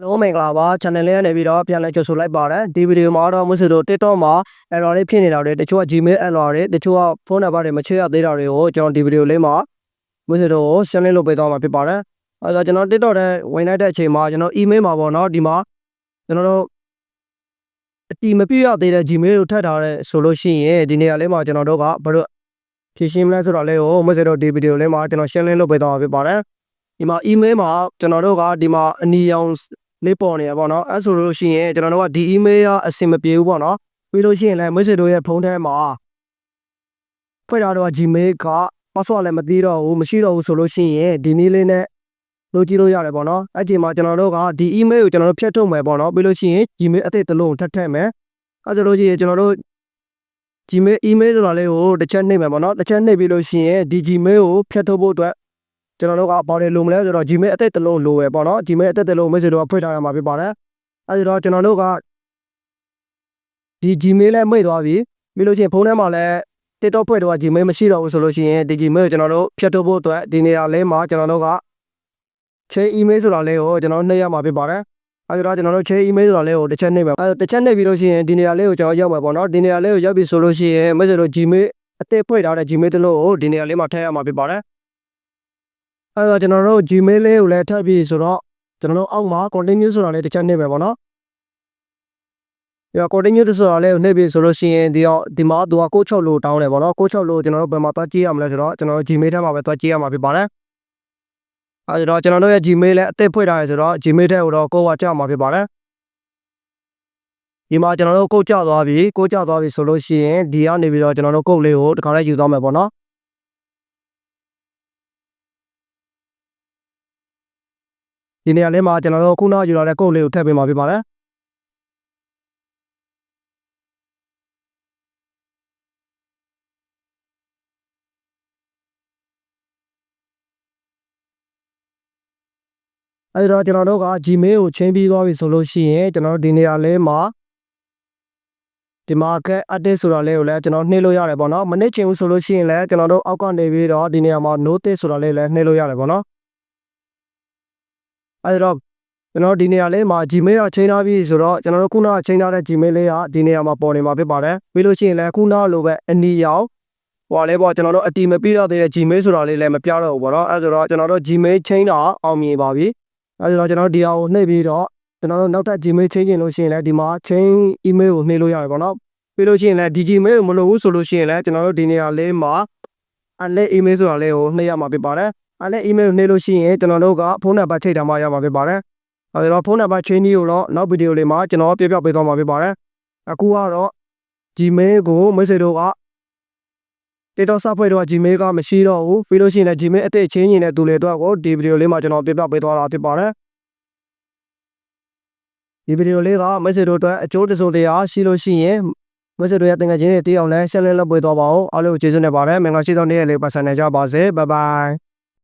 လုံးမင်္ဂလာပါ channel လေးကနေပြီးတော့ပြန်လည်ကြိုဆိုလိုက်ပါတယ်ဒီဗီဒီယိုမှာတော့မွေးစတို့ TikTok မှာ error လေးဖြစ်နေတာတွေတချို့က Gmail error တွေတချို့ကဖုန်းနံပါတ်တွေမချရသေးတာတွေကိုကျွန်တော်ဒီဗီဒီယိုလေးမှာမွေးစတို့ကိုရှင်းလင်းလုပ်ပေးသွားမှာဖြစ်ပါတယ်အဲဒါကျွန်တော် TikTok ထဲဝင်လိုက်တဲ့အချိန်မှာကျွန်တော် email မှာပေါ့နော်ဒီမှာကျွန်တော်တို့အတီမပြည့်ရသေးတဲ့ Gmail ကိုထပ်ထားတဲ့ဆိုလို့ရှိရင်ဒီနေရာလေးမှာကျွန်တော်တို့ကဘာလို့ဖြည့်ရှင်းမလဲဆိုတော့လေးကိုမွေးစတို့ဒီဗီဒီယိုလေးမှာကျွန်တော်ရှင်းလင်းလုပ်ပေးသွားမှာဖြစ်ပါတယ်ဒီမှာ email မှာကျွန်တော်တို့ကဒီမှာအနီရောင် လေးပေါ်နေရပေါ့နော်အဲဆိုလို့ရှိရင်ကျွန်တော်တို့ကဒီ email ရအဆင်မပြေဘူးပေါ့နော်ပြီးလို့ရှိရင်လည်း message တို့ရဲ့ဖုန်းထဲမှာဖွင့်ထားတော့ Gmail က password လည်းမသိတော့ဘူးမရှိတော့ဘူးဆိုလို့ရှိရင်ဒီနည်းလေးနဲ့လုပ်ကြည့်လို့ရတယ်ပေါ့နော်အဲ့ဒီမှာကျွန်တော်တို့ကဒီ email ကိုကျွန်တော်တို့ဖြတ်ထုတ်မယ်ပေါ့နော်ပြီးလို့ရှိရင် Gmail အသစ်တစ်လုံးထပ်ထည့်မယ်အဲဆိုလို့ရှိရင်ကျွန်တော်တို့ Gmail email ဆိုတာလေးကိုတစ်ချက်နှိပ်မယ်ပေါ့နော်တစ်ချက်နှိပ်ပြီးလို့ရှိရင်ဒီ Gmail ကိုဖြတ်ထုတ်ဖို့အတွက် ကျွန်တော်တို့ကဘာတွေလိုမလဲဆိုတော့ Gmail အသစ်တစ်လုံးလိုပဲပေါ့နော် Gmail အသစ်တစ်လုံး message တို့ကဖွင့်ထားရမှာဖြစ်ပါတယ်အဲဒီတော့ကျွန်တော်တို့ကဒီ Gmail လည်းမိတ်သွားပြီပြီးလို့ရှိရင်ဖုန်းထဲမှာလည်း TikTok ဖွဲ့တော့ Gmail မရှိတော့ဘူးဆိုလို့ရှိရင်ဒီ Gmail ကိုကျွန်တော်တို့ဖြတ်ထုတ်ဖို့အတွက်ဒီနေရာလေးမှာကျွန်တော်တို့က chain email ဆိုတာလေးကိုကျွန်တော်နှိပ်ရမှာဖြစ်ပါတယ်အဲဒီတော့ကျွန်တော်တို့ chain email ဆိုတာလေးကိုတစ်ချက်နှိပ်မယ်အဲတစ်ချက်နှိပ်ပြီးလို့ရှိရင်ဒီနေရာလေးကိုကျွန်တော်ရောက်မှာပေါ့နော်ဒီနေရာလေးကိုရောက်ပြီဆိုလို့ရှိရင် message တို့ Gmail အသစ်ဖွဲ့ထားတဲ့ Gmail တစ်လုံးကိုဒီနေရာလေးမှာထည့်ရမှာဖြစ်ပါတယ် အဲတော့ကျွန်တော်တို့ Gmail လေးကိုလည်းထပ်ပြီးဆိုတော့ကျွန်တော်တို့အောက်မှာ continue ဆိုတာလေးတစ်ချက်နှိပ်မယ်ပေါ့နော်ဒီတော့ continue ဆိုတာလေးကိုနှိပ်ပြီးဆိုလို့ရှိရင်ဒီတော့ဒီမှာသူကကိုချုပ်လို့တောင်းတယ်ပေါ့နော်ကိုချုပ်လို့ကျွန်တော်တို့ဘယ်မှာသွားကြည့်ရမလဲဆိုတော့ကျွန်တော်တို့ Gmail ထဲမှာပဲသွားကြည့်ရမှာဖြစ်ပါတယ်အဲဒီတော့ကျွန်တော်တို့ရဲ့ Gmail လည်းအသစ်ဖွင့်ထားရဆိုတော့ Gmail ထဲကိုတော့ကိုယ်ကကြောက်မှာဖြစ်ပါတယ်ဒီမှာကျွန်တော်တို့ကိုကြောက်သွားပြီကိုကြောက်သွားပြီဆိုလို့ရှိရင်ဒီကနေပြီးတော့ကျွန်တော်တို့ကုတ်လေးကိုတစ်ခါလေးယူသွားမယ်ပေါ့နော် ဒီနေရာလေးမှာကျွန်တော်တို့ခုနယူလာတဲ့ကုတ်လေးကိုထည့်ပေးမှာဖြစ်ပါတယ်အဲဒီတော့ကျွန်တော်တို့က Gmail ကိုချင်းပြီးသွားပြီဆိုလို့ရှိရင်ကျွန်တော်တို့ဒီနေရာလေးမှာဒီမှာက update ဆိုတာလေးကိုလည်းကျွန်တော်နှိပ်လို့ရတယ်ပေါ့နော်မနစ်ချင်ဘူးဆိုလို့ရှိရင်လည်းကျွန်တော်တို့အောက်ကနေပြီးတော့ဒီနေရာမှာ notice ဆိုတာလေးလည်းနှိပ်လို့ရတယ်ပေါ့နော် အဲဒီတော့ကျွန်တော်ဒီနေရာလေးမှာ Gmail ကချိန်ထားပြီဆိုတော့ကျွန်တော်တို့ခုနကချိန်ထားတဲ့ Gmail လေးကဒီနေရာမှာပေါ်နေမှာဖြစ်ပါတယ်ပြီးလို့ရှိရင်လည်းခုနလိုပဲအနီရောင်ဟိုပါလေပေါ့ကျွန်တော်တို့အတီမပြီးတော့သေးတဲ့ Gmail ဆိုတာလေးလည်းမပြတော့ဘူးပေါ့နော်အဲဆိုတော့ကျွန်တော်တို့ Gmail ချိန်တာအောင်မြင်ပါပြီအဲဆိုတော့ကျွန်တော်တို့ဒီဟာကိုနှိပ်ပြီးတော့ကျွန်တော်တို့နောက်ထပ် Gmail ချိန်ကျင်လို့ရှိရင်လည်းဒီမှာ chain email ကိုနှိပ်လို့ရတယ်ပေါ့နော်ပြီးလို့ရှိရင်လည်းဒီ Gmail ကိုမလိုဘူးဆိုလို့ရှိရင်လည်းကျွန်တော်တို့ဒီနေရာလေးမှာ unlet email ဆိုတာလေးကိုနှိပ်ရမှာဖြစ်ပါတယ် unlet email ကိုနှိပ်လို့ရှိရင်ကျွန်တော်တို့ကဖုန်းနံပါတ်ချိန်ထားမှရမှာဖြစ်ပါတယ်အဲဒီတော့ဖုန်းနံပါတ် chain ကိုတော့နောက်ဗီဒီယိုလေးမှာကျွန်တော်ပြပြပေးသွားမှာဖြစ်ပါတယ်အခုကတော့ Gmail ကို message တို့က TikTok စဖွဲ့တော့ Gmail ကမရှိတော့ဘူးပြီးလို့ရှိရင်လည်း Gmail အသစ်ချင်းနေတဲ့သူတွေအတွက်ကိုဒီဗီဒီယိုလေးမှာကျွန်တော်ပြပြပေးသွားတာဖြစ်ပါတယ်ဒီဗီဒီယိုလေးက message တို့အတွက်အကျိုးတစုံတရာရှိလို့ရှိရင် message တို့ရဲ့တင်ငယ်ချင်းတွေတည်အောင်လဲရှင်းလင်းလုပ်ပေးသွားပါဦးအားလုံးကိုကျေးဇူးတင်ပါတယ်မင်္ဂလာရှိသောနေ့ရက်လေးပတ်စံနေကြပါစေဘိုင်ဘိုင်